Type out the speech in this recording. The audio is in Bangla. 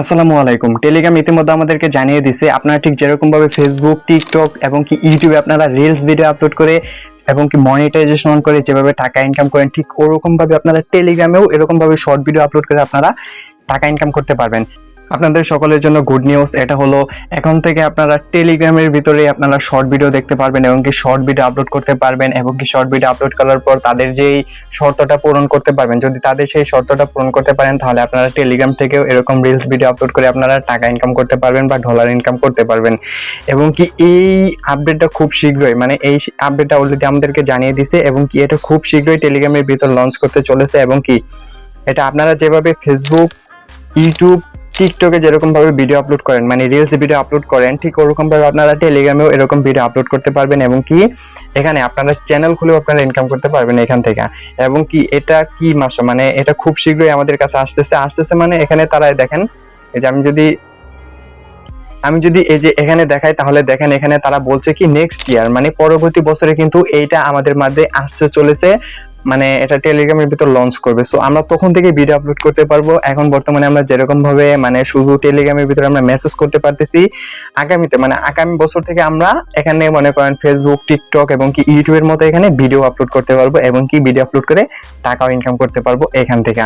আসসালামু আলাইকুম। টেলিগ্রাম ইতিমধ্যে আমাদেরকে জানিয়ে দিছে, আপনারা ঠিক যেরকম ভাবে ফেসবুক টিকটক এবং কি ইউটিউবে আপনারা রিলস ভিডিও আপলোড করে এবং কি মনিটাইজেশন অন করে যেভাবে টাকা ইনকাম করেন, ঠিক ওরকম ভাবে আপনারা টেলিগ্রামেও এরকম ভাবে শর্ট ভিডিও আপলোড করে আপনারা টাকা ইনকাম করতে পারবেন। আপনাদের সকলের জন্য গুড নিউজ এটা হলো এখন থেকে আপনারা টেলিগ্রামের ভিতরে আপনারা শর্ট ভিডিও দেখতে পারবেন এবং কি শর্ট ভিডিও আপলোড করতে পারবেন এবং কি শর্ট ভিডিও আপলোড করার পর তাদের যেই শর্তটা পূরণ করতে পারবেন, যদি তাদের সেই শর্তটা পূরণ করতে পারেন, তাহলে আপনারা টেলিগ্রাম থেকেও এরকম রিলস ভিডিও আপলোড করে আপনারা টাকা ইনকাম করতে পারবেন বা ডলার ইনকাম করতে পারবেন। এবং কি এই আপডেটটা খুব শীঘ্রই মানে এই আপডেটটা অলরেডি আমাদেরকে জানিয়ে দিছে এবং কি এটা খুব শীঘ্রই টেলিগ্রামের ভিতর লঞ্চ করতে চলেছে এবং কি এটা আপনারা যেভাবে ফেসবুক ইউটিউব টিকটকে যেরকম ভাবে ভিডিও আপলোড করেন মানে রিলস ভিডিও আপলোড করেন, ঠিক ওরকম ভাবে আপনারা টেলিগ্রামেও এরকম ভিডিও আপলোড করতে পারবেন এবং কি এখানে আপনারা চ্যানেল খুলেও আপনারা ইনকাম করতে পারবেন এখান থেকে। এবং কি এটা কি মাস মানে এটা খুব শীঘ্রই আমাদের কাছে আসতেছে। আসতেছে মানে এখানে তারা দেখেন, এই যে আমি যদি আমি যদি এই যে এখানে দেখাই, তাহলে দেখেন এখানে তারা বলছে কি নেক্সট ইয়ার মানে পরবর্তী বছরে কিন্তু এইটা আমাদের মধ্যে আসতে চলেছে। মানে এটা টেলিগ্রামের ভিতর লঞ্চ করবে সো আমরা তখন থেকে ভিডিও আপলোড করতে পারব এখন বর্তমানে আমরা যেরকম ভাবে মানে শুধু টেলিগ্রামের ভিতরে আমরা মেসেজ করতে পারতেছি, আগামীতে মানে আগামী বছর থেকে আমরা এখানে মনে করেন ফেসবুক টিকটক এবং কি ইউটিউবের মতো এখানে ভিডিও আপলোড করতে পারব এবং কি ভিডিও আপলোড করে টাকাও ইনকাম করতে পারব এখান থেকে.